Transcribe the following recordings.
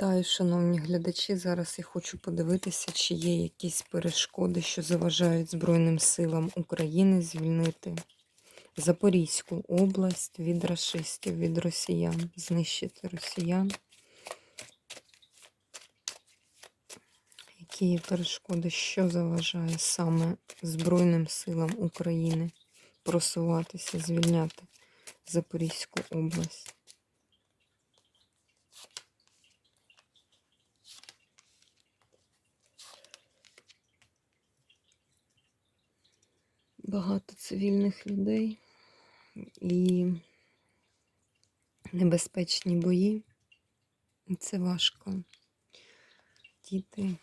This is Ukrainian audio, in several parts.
Вітаю, шановні глядачі. Зараз я хочу подивитися, чи є якісь перешкоди, що заважають Збройним силам України звільнити Запорізьку область від рашистів, від росіян, знищити росіян. Які є перешкоди, що заважає саме Збройним силам України просуватися, звільняти Запорізьку область? Багато цивільних людей і небезпечні бої. І це важко. Діти.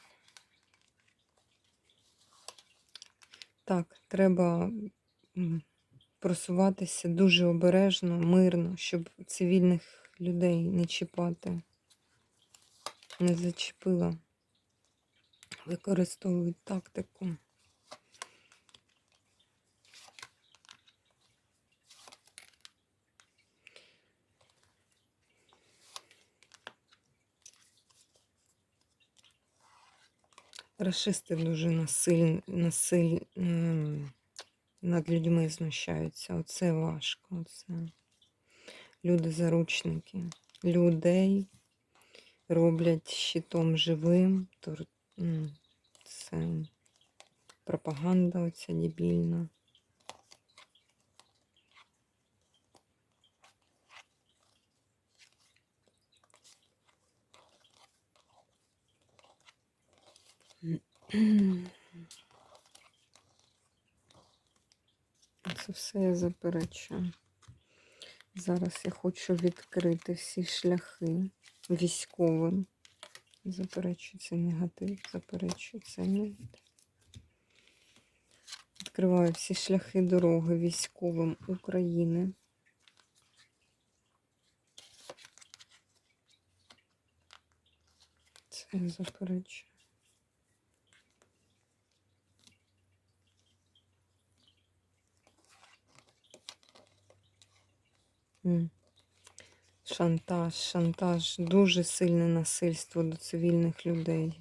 Так, треба просуватися дуже обережно, мирно, щоб цивільних людей не чіпати, не зачепила. Використовують тактику. Рашисти дуже насиль, насиль, над людьми знущаються. Оце важко. Оце. Люди заручники. Людей роблять щитом живим. Це пропаганда оця дебільна. Це все я заперечую. Зараз я хочу відкрити всі шляхи військовим. Заперечую це негатив, заперечую це. Відкриваю всі шляхи дороги військовим України. Це я заперечую. Шантаж, шантаж, дуже сильне насильство до цивільних людей.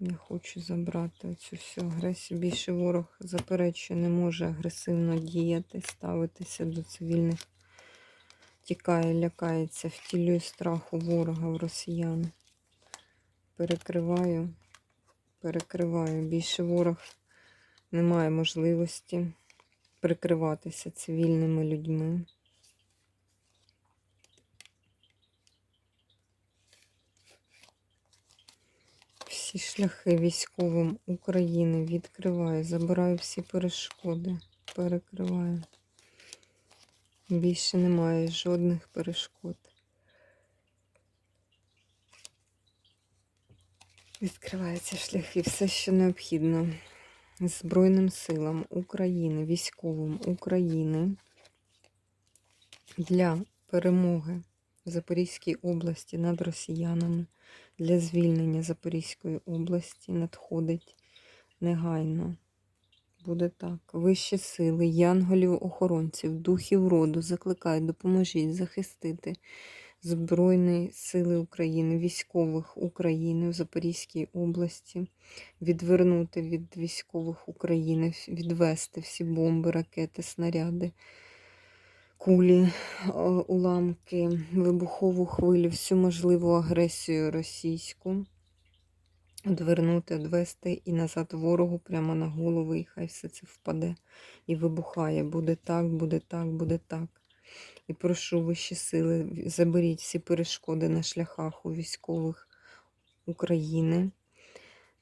Я хочу забрати цю всю агресію. Більше ворог заперечує, не може агресивно діяти, ставитися до цивільних. Тікає, лякається, втілює страх у ворога в росіян. Перекриваю, перекриваю. Більше ворог не має можливості прикриватися цивільними людьми. Всі шляхи військовим України відкриваю, забираю всі перешкоди, перекриваю. Більше немає жодних перешкод. Відкриваються шляхи, все, що необхідно. Збройним силам України, військовим України для перемоги в Запорізькій області над росіянами, для звільнення Запорізької області надходить негайно. Буде так. Вищі сили, янголів-охоронців, духів роду закликають, допоможіть захистити Збройні сили України, військових України в Запорізькій області, відвернути від військових України, відвести всі бомби, ракети, снаряди, кулі, уламки, вибухову хвилю, всю можливу агресію російську. Одвернути, відвести і назад ворогу прямо на голову, і хай все це впаде і вибухає. Буде так, буде так, буде так. І прошу вищі сили, заберіть всі перешкоди на шляхах у військових України.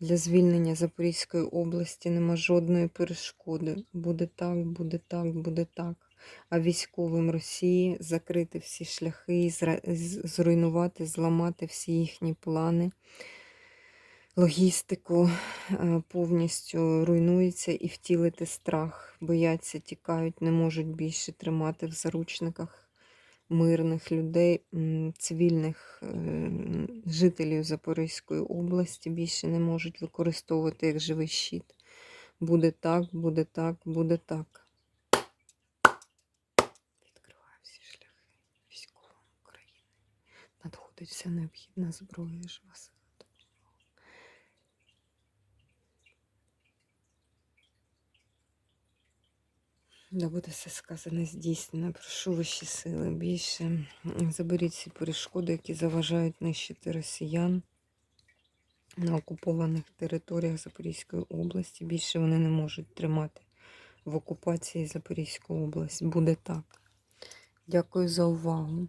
Для звільнення Запорізької області нема жодної перешкоди. Буде так, буде так, буде так. А військовим Росії закрити всі шляхи, зруйнувати, зламати всі їхні плани. Логістику е, повністю руйнується і втілити страх. Бояться, тікають, не можуть більше тримати в заручниках мирних людей, цивільних е, жителів Запорізької області більше не можуть використовувати як живий щит. Буде так, буде так, буде так. Надходить вся необхідна зброя ж вас. Да буде все сказане здійснено. Прошу вищі сили більше. Заберіть всі перешкоди, які заважають нищити росіян на окупованих територіях Запорізької області. Більше вони не можуть тримати в окупації Запорізьку область. Буде так. Дякую за увагу.